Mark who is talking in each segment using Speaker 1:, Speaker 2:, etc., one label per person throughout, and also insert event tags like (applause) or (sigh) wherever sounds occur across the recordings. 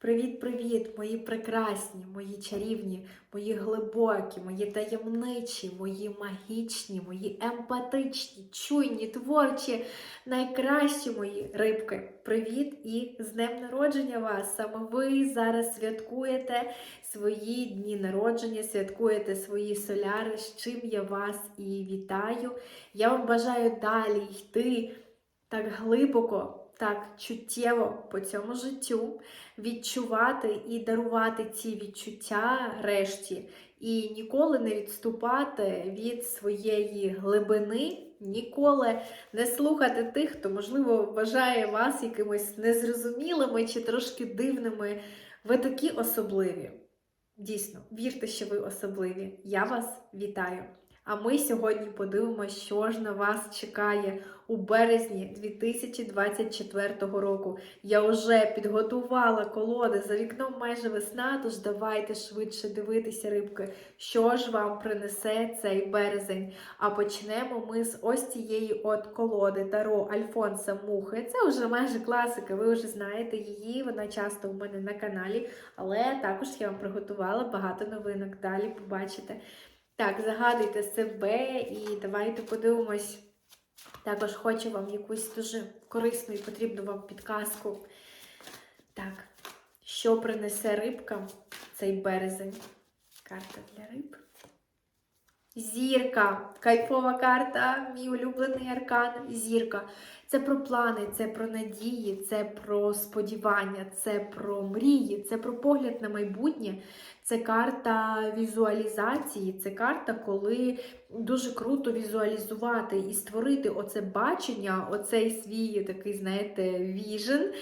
Speaker 1: Привіт-привіт, мої прекрасні, мої чарівні, мої глибокі, мої таємничі, мої магічні, мої емпатичні, чуйні, творчі, найкращі мої рибки. Привіт і з днем народження вас! Саме ви зараз святкуєте свої дні народження, святкуєте свої соляри, з чим я вас і вітаю. Я вам бажаю далі йти так глибоко, так чуттєво по цьому життю відчувати і дарувати ці відчуття решті, і ніколи не відступати від своєї глибини, ніколи не слухати тих, хто, можливо, вважає вас якимось незрозумілими чи трошки дивними. Ви такі особливі. Дійсно, вірте, що ви особливі. Я вас вітаю! А ми сьогодні подивимося, що ж на вас чекає у березні 2024 року. Я вже підготувала колоди за вікном майже весна, тож давайте швидше дивитися, рибки, що ж вам принесе цей березень. А почнемо ми з ось цієї от колоди Таро Альфонса Мухи. Це вже майже класика, ви вже знаєте її, вона часто у мене на каналі, але також я вам приготувала багато новинок. Далі побачите. Так, загадуйте себе і давайте подивимось. Також хочу вам якусь дуже корисну і потрібну вам підказку. Так, що принесе рибка цей березень? Карта для риб. Зірка. Кайфова карта, мій улюблений аркан. Зірка. Це про плани, це про надії, це про сподівання, це про мрії, це про погляд на майбутнє. Це карта візуалізації, це карта, коли дуже круто візуалізувати і створити оце бачення, оцей свій такий, знаєте, віжен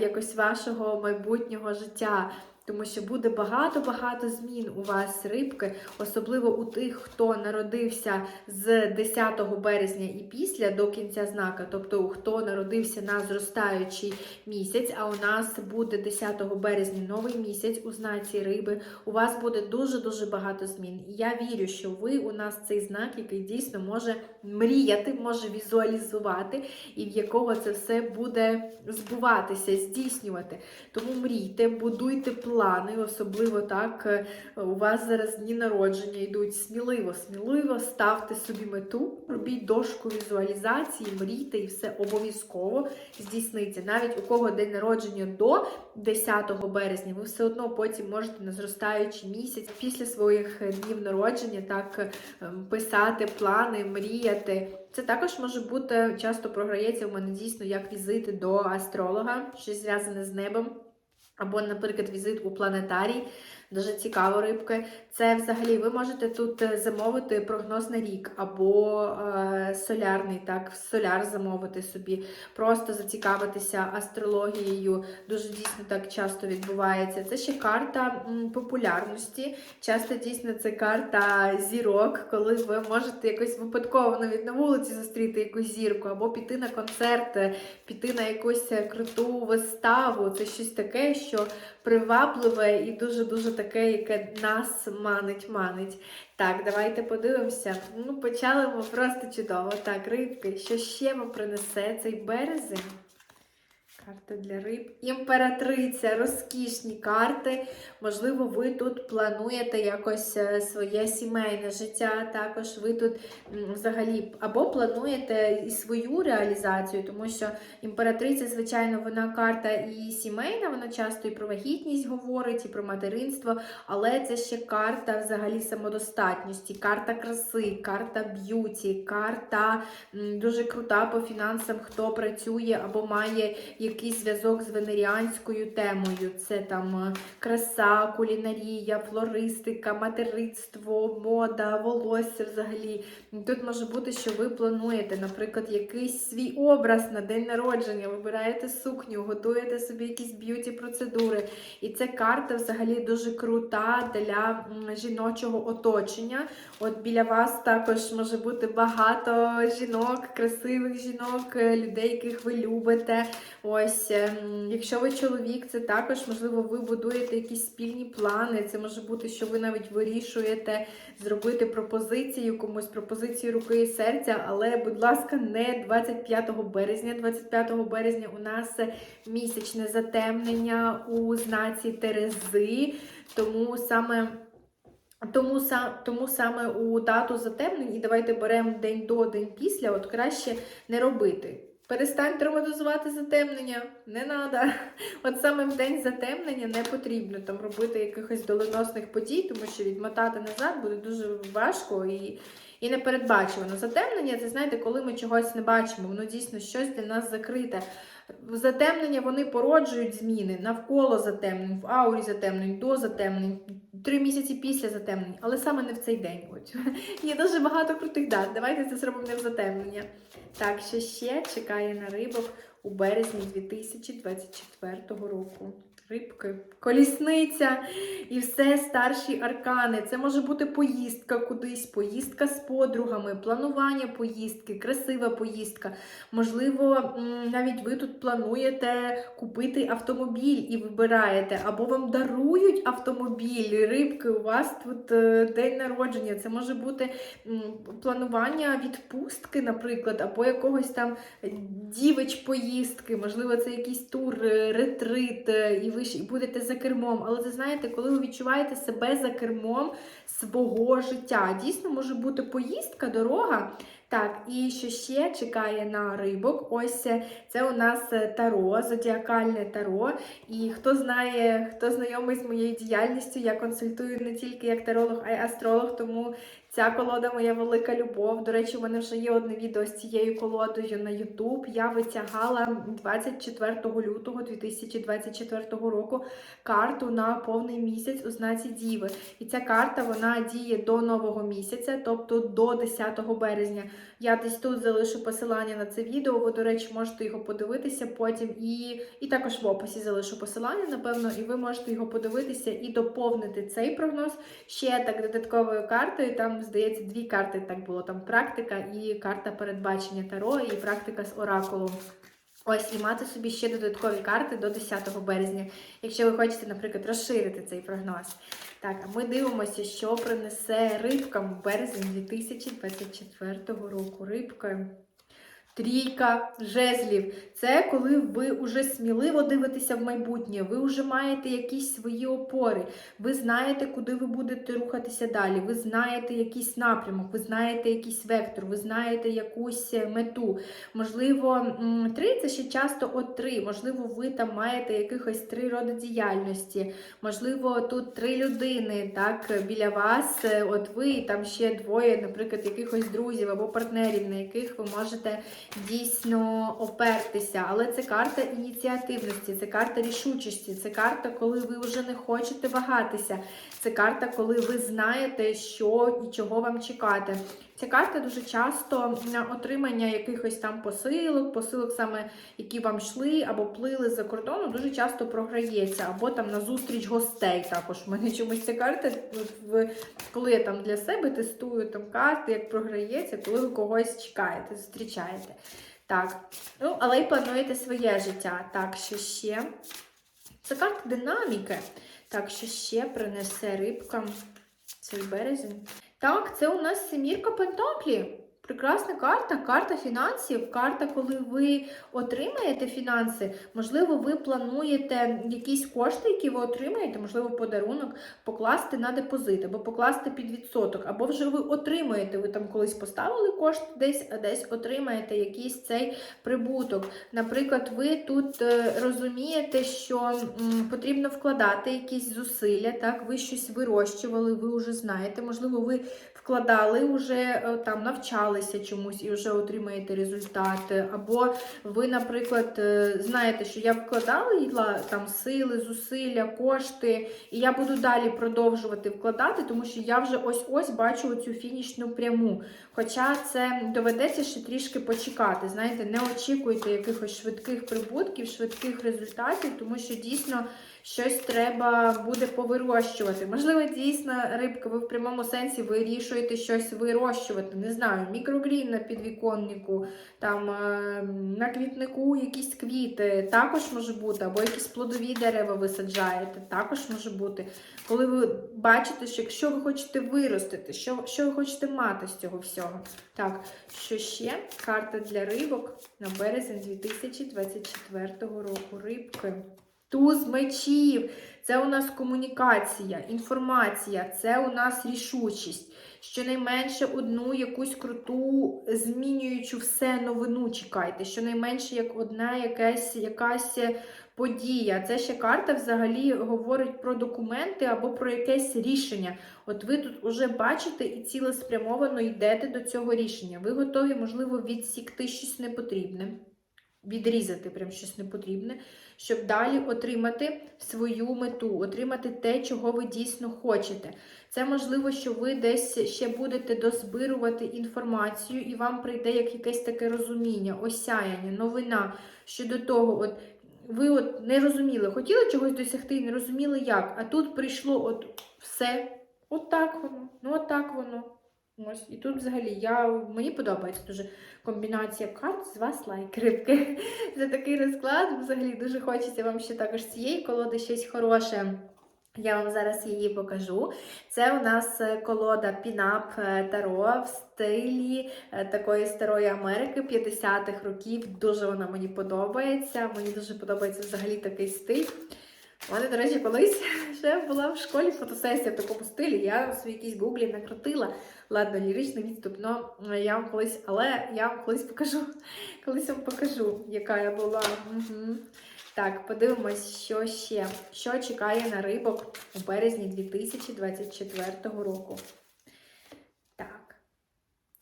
Speaker 1: якось вашого майбутнього життя. Тому що буде багато-багато змін у вас рибки, особливо у тих, хто народився з 10 березня і після до кінця знака, тобто хто народився на зростаючий місяць, а у нас буде 10 березня новий місяць у знаці риби. У вас буде дуже-дуже багато змін. І я вірю, що ви у нас цей знак, який дійсно може мріяти, може візуалізувати, і в якого це все буде збуватися, здійснювати. Тому мрійте, будуйте плани, особливо так е, у вас зараз дні народження йдуть сміливо, сміливо ставте собі мету, робіть дошку візуалізації, мрійте і все обов'язково здійсниться. Навіть у кого день народження до 10 березня, ви все одно потім можете на зростаючий місяць після своїх днів народження так ем, писати плани, мріяти. Це також може бути часто програється у мене дійсно як візити до астролога, щось зв'язане з небом. Або, наприклад, візит у планетарій, дуже цікаво рибки. Це взагалі ви можете тут е, замовити прогноз на рік, або е, солярний, так, соляр замовити собі, просто зацікавитися астрологією. Дуже дійсно так часто відбувається. Це ще карта популярності. Часто дійсно це карта зірок, коли ви можете якось випадково навіть на вулиці зустріти якусь зірку, або піти на концерт, е, піти на якусь е, круту виставу. Це щось таке, що привабливе і дуже-дуже таке, яке нас манить, манить. Так, давайте подивимося. Ну, почали ми просто чудово. Так, рибки, що ще вам принесе цей березень? Карта для риб. Імператриця, розкішні карти. Можливо, ви тут плануєте якось е, своє сімейне життя. Також ви тут взагалі або плануєте і свою реалізацію, тому що імператриця, звичайно, вона карта і сімейна, вона часто і про вагітність говорить, і про материнство, але це ще карта взагалі самодостатності, карта краси, карта б'юті, карта дуже крута по фінансам, хто працює або має якийсь зв'язок з венеріанською темою. Це там е, краса, кулінарія, флористика, материнство, мода, волосся взагалі. Тут може бути, що ви плануєте, наприклад, якийсь свій образ на день народження, вибираєте сукню, готуєте собі якісь б'юті-процедури. І ця карта взагалі дуже крута для жіночого оточення. От біля вас також може бути багато жінок, красивих жінок, е, людей, яких ви любите. Ось Ось, ем, якщо ви чоловік, це також, можливо, ви будуєте якісь спільні плани. Це може бути, що ви навіть вирішуєте зробити пропозицію комусь, пропозицію руки і серця, але, будь ласка, не 25 березня. 25 березня у нас місячне затемнення у знаці Терези, тому саме. Тому, тому саме у дату затемнень, і давайте беремо день до, день після, от краще не робити. Перестаньте романтизувати затемнення, не треба. (laughs) От саме в день затемнення не потрібно там робити якихось доленосних подій, тому що відмотати назад буде дуже важко і, і непередбачувано. Затемнення це знаєте, коли ми чогось не бачимо, воно дійсно щось для нас закрите. Затемнення вони породжують зміни навколо затемнень, в аурі затемнень, до затемнень, три місяці після затемнення, але саме не в цей день. От. (laughs) Є дуже багато крутих дат. Давайте це зробимо не в затемнення. Так, що ще чекає на рибок у березні 2024 року. Рибки, колісниця і все старші аркани. Це може бути поїздка кудись, поїздка з подругами, планування поїздки, красива поїздка. Можливо, навіть ви тут плануєте купити автомобіль і вибираєте, або вам дарують автомобіль, рибки. У вас тут е, день народження. Це може бути планування відпустки, наприклад, або якогось там дівич поїздки, можливо, це якийсь тур, е, ретрит, е, і ви і будете за кермом. Але ви знаєте, коли ви відчуваєте себе за кермом свого життя, дійсно може бути поїздка, дорога. Так, і що ще чекає на рибок? Ось е, це у нас е, таро, зодіакальне таро. І хто знає, хто знайомий з моєю діяльністю, я консультую не тільки як таролог, а й астролог, тому ця колода моя велика любов. До речі, у мене вже є одне відео з цією колодою на YouTube. Я витягала 24 лютого 2024 року карту на повний місяць у знаці Діви. І ця карта вона діє до нового місяця, тобто до 10 березня. Я десь тут залишу посилання на це відео. Ви, до речі, можете його подивитися потім. І, і також в описі залишу посилання, напевно, і ви можете його подивитися і доповнити цей прогноз ще так додатковою картою. Там, здається, дві карти так було. Там практика і карта передбачення Таро, і практика з оракулом. Ось і мати собі ще додаткові карти до 10 березня, якщо ви хочете, наприклад, розширити цей прогноз. Так, а ми дивимося, що принесе рибкам в березень 2024 року. Рибка. Трійка жезлів. Це коли ви вже сміливо дивитеся в майбутнє, ви вже маєте якісь свої опори, ви знаєте, куди ви будете рухатися далі, ви знаєте якийсь напрямок, ви знаєте якийсь вектор, ви знаєте якусь мету. Можливо, три це ще часто от три. Можливо, ви там маєте якихось три роди діяльності. Можливо, тут три людини так, біля вас. е, От ви і там ще двоє, наприклад, якихось друзів або партнерів, на яких ви можете дійсно опертися. Але це карта ініціативності, це карта рішучості, це карта, коли ви вже не хочете вагатися. Це карта, коли ви знаєте, що і чого вам чекати. Ця карта дуже часто на отримання якихось там посилок, посилок саме, які вам йшли або плили за кордону, дуже часто програється. Або там на зустріч гостей. Також в мене чомусь ця карта, коли я там для себе тестую там карти, як програється, коли ви когось чекаєте, зустрічаєте. Так, ну, але й плануєте своє життя. Так, що ще? Це карта динаміки. Так, що ще принесе рибкам цей березень. Так, це у нас семірка Пентаклі. Прекрасна карта, карта фінансів, карта, коли ви отримаєте фінанси. Можливо, ви плануєте якісь кошти, які ви отримаєте, можливо, подарунок, покласти на депозит, або покласти під відсоток, або вже ви отримаєте, ви там колись поставили кошти десь, а десь отримаєте якийсь цей прибуток. Наприклад, ви тут е, розумієте, що потрібно вкладати якісь зусилля, так, ви щось вирощували, ви вже знаєте, можливо, ви вкладали, вже е, там навчалися чомусь і вже отримаєте результати. Або ви, наприклад, е, знаєте, що я вкладала там сили, зусилля, кошти, і я буду далі продовжувати вкладати, тому що я вже ось-ось бачу цю фінішну пряму. Хоча це доведеться ще трішки почекати. Знаєте, не очікуйте якихось швидких прибутків, швидких результатів, тому що дійсно щось треба буде повирощувати. Можливо, дійсно, рибка, ви в прямому сенсі вирішуєте щось вирощувати. Не знаю, мікрогрін на підвіконнику, там е, на квітнику якісь квіти, також може бути, або якісь плодові дерева ви саджаєте, також може бути. Коли ви бачите, що якщо ви хочете виростити, що, що ви хочете мати з цього всього. Так, що ще? Карта для рибок на березень 2024 року. Рибки. Туз мечів. Це у нас комунікація, інформація, це у нас рішучість. Щонайменше одну якусь круту, змінюючу все новину чекайте. Щонайменше як одна якась, якась подія. Це ще карта взагалі говорить про документи або про якесь рішення. От ви тут уже бачите і цілеспрямовано йдете до цього рішення. Ви готові, можливо, відсікти щось непотрібне, відрізати прям щось непотрібне, щоб далі отримати свою мету, отримати те, чого ви дійсно хочете. Це можливо, що ви десь ще будете дозбирувати інформацію, і вам прийде як якесь таке розуміння, осяяння, новина щодо того, от ви от не розуміли, хотіли чогось досягти не розуміли як. А тут прийшло от все. От так воно, ну от так воно. Ось, і тут взагалі я, мені подобається дуже комбінація карт з вас лайк рибки. За (laughs) такий розклад. Взагалі дуже хочеться вам ще також цієї колоди щось хороше. Я вам зараз її покажу. Це у нас е, колода Пінап е, Таро в стилі е, такої старої Америки 50-х років. Дуже вона мені подобається. Мені дуже подобається взагалі такий стиль. У мене, до речі, колись (laughs) ще була в школі фотосесія в такому стилі. Я в своїй якійсь гуглі накрутила. Ладно, ліричний відступ, але я вам колись, але я вам колись покажу. (laughs) Колись вам покажу, яка я була. Угу. Так, подивимось, що ще. Що чекає на рибок у березні 2024 року. Так.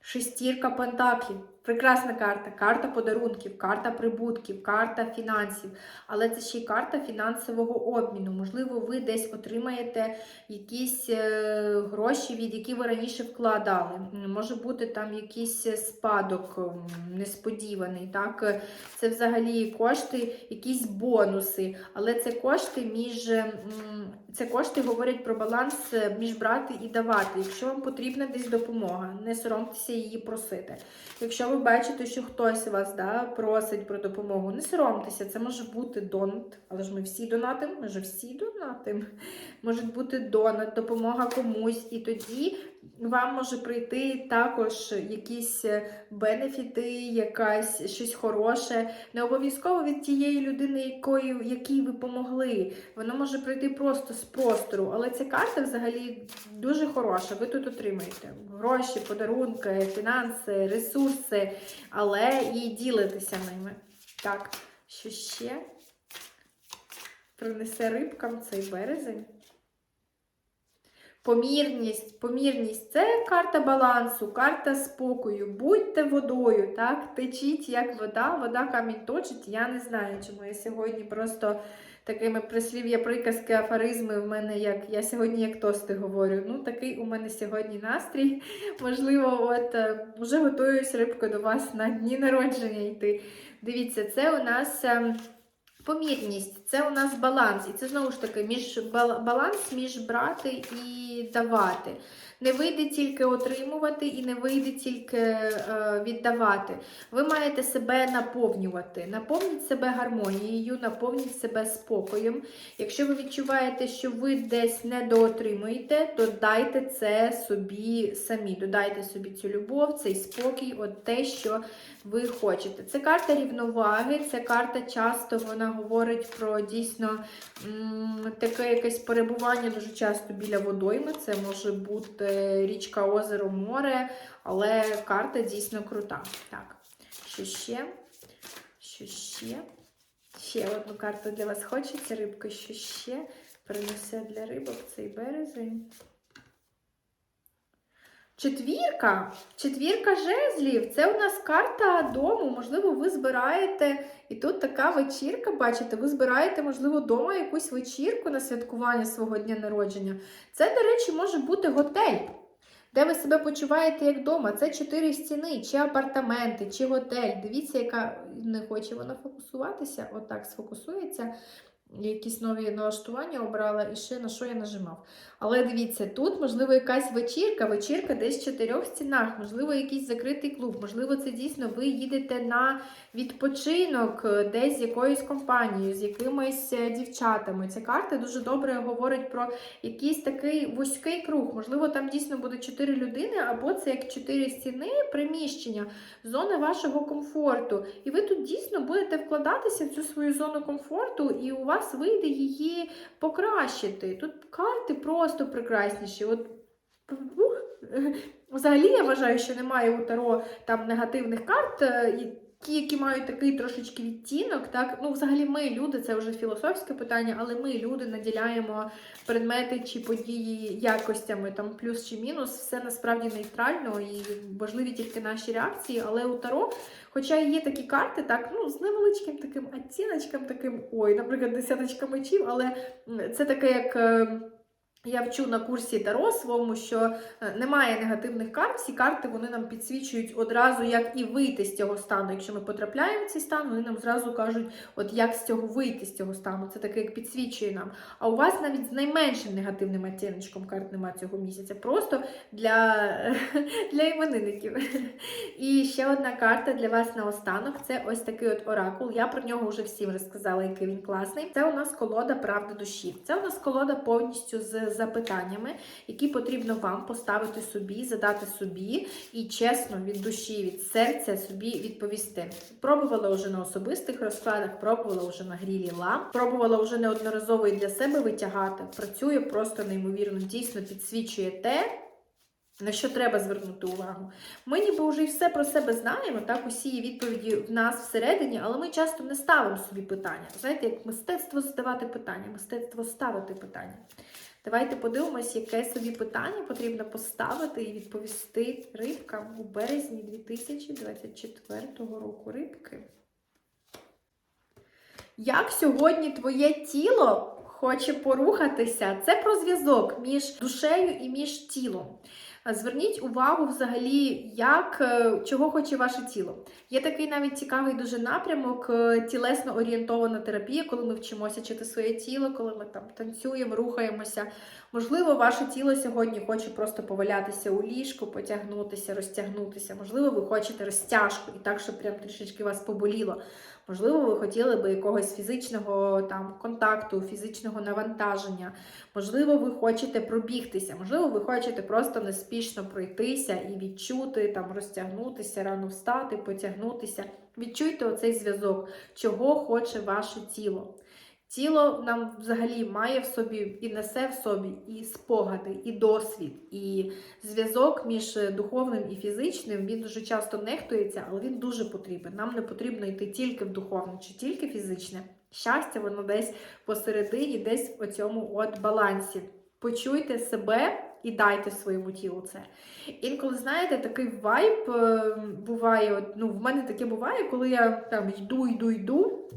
Speaker 1: Шестірка пентаклів. Прекрасна карта. Карта подарунків, карта прибутків, карта фінансів. Але це ще й карта фінансового обміну. Можливо, ви десь отримаєте якісь е, гроші, від які ви раніше вкладали. Може бути там якийсь спадок несподіваний. Так? Це взагалі кошти, якісь бонуси. Але це кошти між. Це кошти говорять про баланс е, між брати і давати. Якщо вам потрібна десь допомога, не соромтеся її просити. Якщо ви бачите, що хтось вас да, просить про допомогу, не соромтеся, це може бути донат, але ж ми всі донатимо, ми ж всі донатимо. Може бути донат, допомога комусь, і тоді вам може прийти також якісь бенефіти, якась щось хороше. Не обов'язково від тієї людини, якої, якій ви помогли. Воно може прийти просто з простору, але ця карта взагалі дуже хороша. Ви тут отримаєте гроші, подарунки, фінанси, ресурси, але і ділитеся ними. Так, що ще принесе рибкам цей березень? Помірність, помірність це карта балансу, карта спокою. Будьте водою, так? Течіть як вода, вода камінь точить. Я не знаю, чому я сьогодні просто такими прислів'я, приказки, афоризми в мене як я сьогодні як тости говорю. Ну, такий у мене сьогодні настрій. (laughs) Можливо, от е, вже готуюсь рибко до вас на дні народження йти. Дивіться, це у нас. Помірність, це у нас баланс. І це знову ж таки між баланс між брати і давати. Не вийде тільки отримувати і не вийде тільки е, віддавати. Ви маєте себе наповнювати. Наповніть себе гармонією, наповніть себе спокоєм. Якщо ви відчуваєте, що ви десь недоотримуєте, то дайте це собі самі. Додайте собі цю любов, цей спокій, от те, що ви хочете. Це карта рівноваги, ця карта часто вона говорить про дійсно таке якесь перебування дуже часто біля водойми. Це може бути річка, озеро, море, але карта дійсно крута. Так, що ще? Що ще? Ще одну карту для вас хочеться, рибка, що ще принесе для рибок цей березень. Четвірка, четвірка жезлів. Це у нас карта дому. Можливо, ви збираєте, і тут така вечірка, бачите, ви збираєте, можливо, вдома якусь вечірку на святкування свого дня народження. Це, до речі, може бути готель, де ви себе почуваєте як вдома. Це чотири стіни, чи апартаменти, чи готель. Дивіться, яка не хоче вона фокусуватися, отак сфокусується. якісь нові налаштування обрала і ще на що я нажимав. Але дивіться, тут, можливо, якась вечірка, вечірка десь в чотирьох стінах, можливо, якийсь закритий клуб, можливо, це дійсно ви їдете на відпочинок е, десь з якоюсь компанією, з якимись е, дівчатами. Ця карта дуже добре говорить про якийсь такий вузький круг. Можливо, там дійсно буде чотири людини, або це як чотири стіни, приміщення, зона вашого комфорту. І ви тут дійсно будете вкладатися в цю свою зону комфорту, і у вас вийде її покращити. Тут карти просто прекрасніші. От Взагалі я вважаю, що немає у Таро там негативних карт. е, Ті, які мають такий трошечки відтінок, так ну взагалі ми люди, це вже філософське питання, але ми люди наділяємо предмети чи події якостями, там плюс чи мінус, все насправді нейтрально і важливі тільки наші реакції. Але у Таро, хоча є такі карти, так ну з невеличким таким оттіночком, таким, ой, наприклад, десяточка мечів, але це таке як. Я вчу на курсі Таро своєму, що е, немає негативних карт. Всі карти вони нам підсвічують одразу, як і вийти з цього стану. Якщо ми потрапляємо в цей стан, вони нам зразу кажуть, от як з цього вийти з цього стану. Це таке, як підсвічує нам. А у вас навіть з найменшим негативним оттіночком карт нема цього місяця. Просто для, (laughs) для іменинників. І ще одна карта для вас наостанок це ось такий от оракул. Я про нього вже всім розказала, який він класний. Це у нас колода правди душі. Це у нас колода повністю з запитаннями, які потрібно вам поставити собі, задати собі і чесно від душі, від серця собі відповісти. Пробувала вже на особистих розкладах, пробувала вже на грі ліла, пробувала вже неодноразово і для себе витягати. Працює просто неймовірно, дійсно підсвічує те. На що треба звернути увагу? Ми ніби вже і все про себе знаємо, так, усі відповіді в нас всередині, але ми часто не ставимо собі питання. Знаєте, як мистецтво задавати питання, мистецтво ставити питання. Давайте подивимось, яке собі питання потрібно поставити і відповісти рибкам у березні 2024 року. Рибки. Як сьогодні твоє тіло хоче порухатися? Це про зв'язок між душею і між тілом. Зверніть увагу взагалі, як, е, чого хоче ваше тіло. Є такий навіть цікавий дуже напрямок е, тілесно орієнтована терапія, коли ми вчимося чити своє тіло, коли ми там танцюємо, рухаємося. Можливо, ваше тіло сьогодні хоче просто повалятися у ліжку, потягнутися, розтягнутися. Можливо, ви хочете розтяжку і так, щоб прям трішечки вас поболіло. Можливо, ви хотіли би якогось фізичного там контакту, фізичного навантаження. Можливо, ви хочете пробігтися, можливо, ви хочете просто неспішно пройтися і відчути, там, розтягнутися, рано встати, потягнутися. Відчуйте оцей зв'язок, чого хоче ваше тіло. Тіло нам взагалі має в собі і несе в собі і спогади, і досвід, і зв'язок між духовним і фізичним він дуже часто нехтується, але він дуже потрібен. Нам не потрібно йти тільки в духовне чи тільки фізичне. Щастя, воно десь посередині, десь в оцьому от балансі. Почуйте себе і дайте своєму тілу це. Інколи, знаєте, такий вайб е, буває. Ну, в мене таке буває, коли я там йду, йду, йду.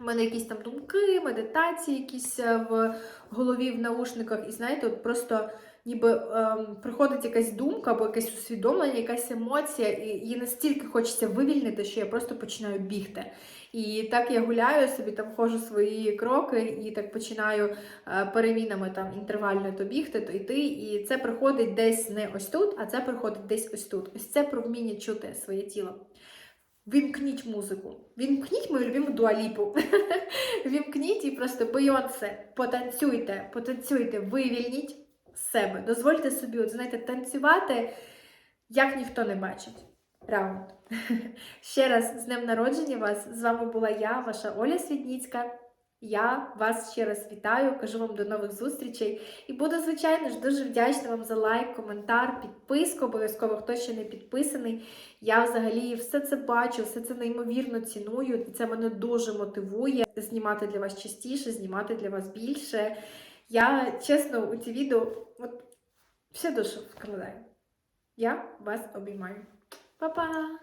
Speaker 1: У мене якісь там думки, медитації якісь е, в голові в наушниках, і знаєте, от просто ніби ем, приходить якась думка або якесь усвідомлення, якась емоція, і її настільки хочеться вивільнити, що я просто починаю бігти. І так я гуляю собі, там ходжу свої кроки, і так починаю е, перемінами там інтервально то бігти, то йти. І це приходить десь не ось тут, а це приходить десь ось тут. Ось це про вміння чути своє тіло. Вімкніть музику, вімкніть мою любиму дуаліпу. (laughs) Вімкніть і просто Бейонсе, потанцюйте, потанцюйте, вивільніть себе. Дозвольте собі, от знаєте, танцювати, як ніхто не бачить. Раунд. (laughs) Ще раз з днем народження вас. З вами була я, ваша Оля Світніцька. Я вас ще раз вітаю, кажу вам до нових зустрічей. І буду, звичайно ж, дуже вдячна вам за лайк, коментар, підписку. Обов'язково, хто ще не підписаний. Я взагалі все це бачу, все це неймовірно ціную. І це мене дуже мотивує знімати для вас частіше, знімати для вас більше. Я чесно у ці відео от, все душу вкладаю. Я вас обіймаю. Па-па!